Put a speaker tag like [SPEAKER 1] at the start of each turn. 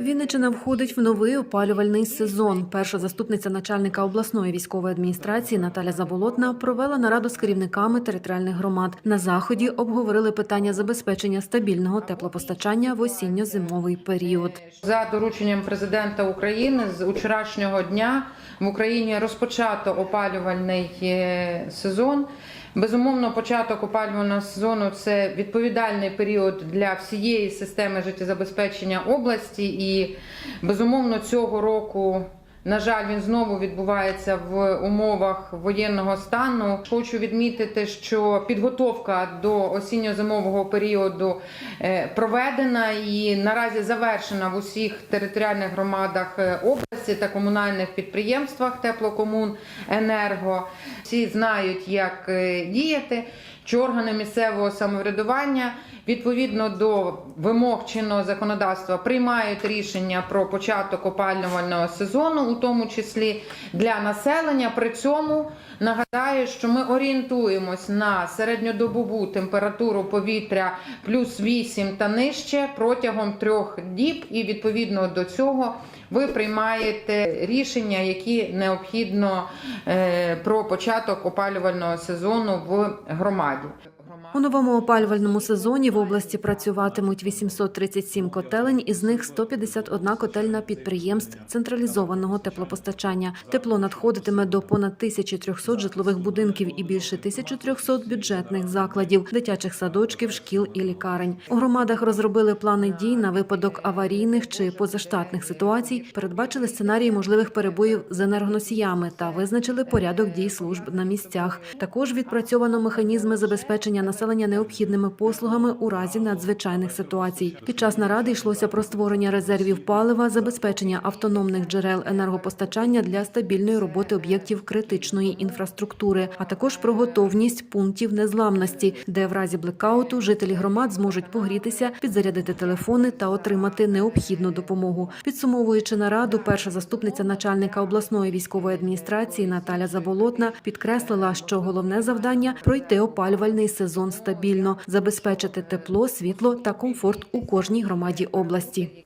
[SPEAKER 1] Вінничина входить в новий опалювальний сезон. Перша заступниця начальника обласної військової адміністрації Наталя Заболотна провела нараду з керівниками територіальних громад. На заході обговорили питання забезпечення стабільного теплопостачання в осінньо-зимовий період.
[SPEAKER 2] За дорученням президента України з вчорашнього дня в Україні розпочато опалювальний е, сезон. Безумовно, початок опалювального сезону це відповідальний період для всієї системи життєзабезпечення області, і безумовно цього року. На жаль, він знову відбувається в умовах воєнного стану. Хочу відмітити, що підготовка до осінньо-зимового періоду е, проведена і наразі завершена в усіх територіальних громадах е, області та комунальних підприємствах теплокомун енерго. Всі знають, як е, діяти. Чи органи місцевого самоврядування відповідно до вимог чинного законодавства приймають рішення про початок опалювального сезону, у тому числі для населення. При цьому нагадаю, що ми орієнтуємось на середньодобову температуру повітря плюс 8 та нижче протягом трьох діб, і відповідно до цього ви приймаєте рішення, які необхідно е, про початок опалювального сезону в громаді.
[SPEAKER 1] У новому опалювальному сезоні в області працюватимуть 837 котелень, із них 151 котельна підприємств централізованого теплопостачання. Тепло надходитиме до понад 1300 житлових будинків і більше 1300 бюджетних закладів, дитячих садочків, шкіл і лікарень. У громадах розробили плани дій на випадок аварійних чи позаштатних ситуацій, передбачили сценарії можливих перебоїв з енергоносіями та визначили порядок дій служб на місцях. Також відпрацьовано механізми забезпечення населення необхідними послугами у разі надзвичайних ситуацій. Під час наради йшлося про створення резервів палива, забезпечення автономних джерел енергопостачання для стабільної роботи об'єктів критичної інфраструктури, а також про готовність пунктів незламності, де в разі блекауту жителі громад зможуть погрітися, підзарядити телефони та отримати необхідну допомогу. Підсумовуючи нараду, перша заступниця начальника обласної військової адміністрації Наталя Заболотна підкреслила, що головне завдання пройти опалювальний сезон стабільно, забезпечити тепло, світло та комфорт у кожній громаді області.